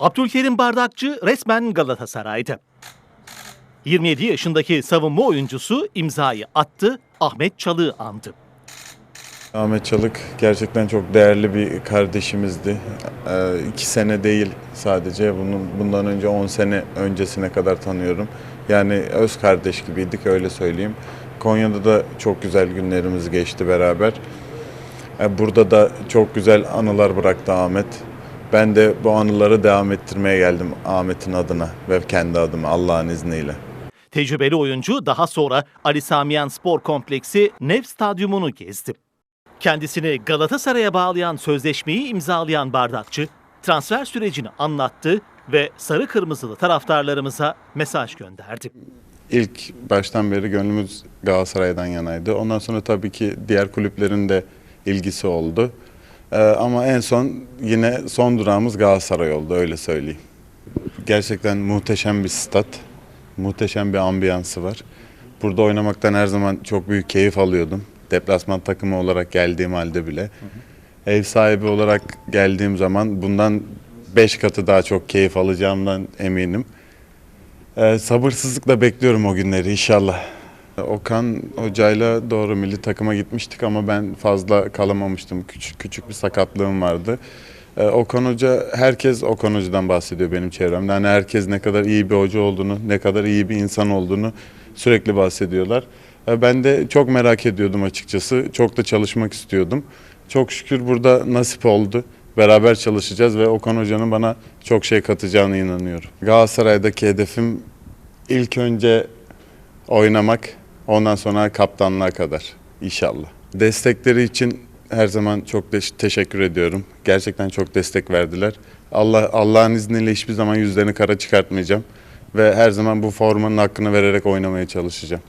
Abdülkerim Bardakçı resmen Galatasaray'da. 27 yaşındaki savunma oyuncusu imzayı attı, Ahmet Çalık'ı andı. Ahmet Çalık gerçekten çok değerli bir kardeşimizdi. Ee, iki sene değil sadece, bunun bundan önce 10 sene öncesine kadar tanıyorum. Yani öz kardeş gibiydik öyle söyleyeyim. Konya'da da çok güzel günlerimiz geçti beraber. Ee, Burada da çok güzel anılar bıraktı Ahmet. Ben de bu anıları devam ettirmeye geldim Ahmet'in adına ve kendi adıma Allah'ın izniyle. Tecrübeli oyuncu daha sonra Ali Samiyan Spor Kompleksi Nev Stadyumunu gezdi. Kendisini Galatasaray'a bağlayan sözleşmeyi imzalayan Bardakçı, transfer sürecini anlattı ve sarı kırmızılı taraftarlarımıza mesaj gönderdi. İlk baştan beri gönlümüz Galatasaray'dan yanaydı. Ondan sonra tabii ki diğer kulüplerin de ilgisi oldu. Ee, ama en son yine son durağımız Galatasaray oldu öyle söyleyeyim. Gerçekten muhteşem bir stat. Muhteşem bir ambiyansı var. Burada oynamaktan her zaman çok büyük keyif alıyordum. Deplasman takımı olarak geldiğim halde bile. Ev sahibi olarak geldiğim zaman bundan 5 katı daha çok keyif alacağımdan eminim. Ee, sabırsızlıkla bekliyorum o günleri inşallah. Okan hocayla doğru milli takıma gitmiştik ama ben fazla kalamamıştım. Küçük, küçük bir sakatlığım vardı. Ee, Okan Hoca, herkes Okan Hoca'dan bahsediyor benim çevremde. Hani herkes ne kadar iyi bir hoca olduğunu, ne kadar iyi bir insan olduğunu sürekli bahsediyorlar. Ee, ben de çok merak ediyordum açıkçası. Çok da çalışmak istiyordum. Çok şükür burada nasip oldu. Beraber çalışacağız ve Okan Hoca'nın bana çok şey katacağına inanıyorum. Galatasaray'daki hedefim ilk önce oynamak, ondan sonra kaptanlığa kadar inşallah. Destekleri için her zaman çok teşekkür ediyorum. Gerçekten çok destek verdiler. Allah Allah'ın izniyle hiçbir zaman yüzlerini kara çıkartmayacağım ve her zaman bu formanın hakkını vererek oynamaya çalışacağım.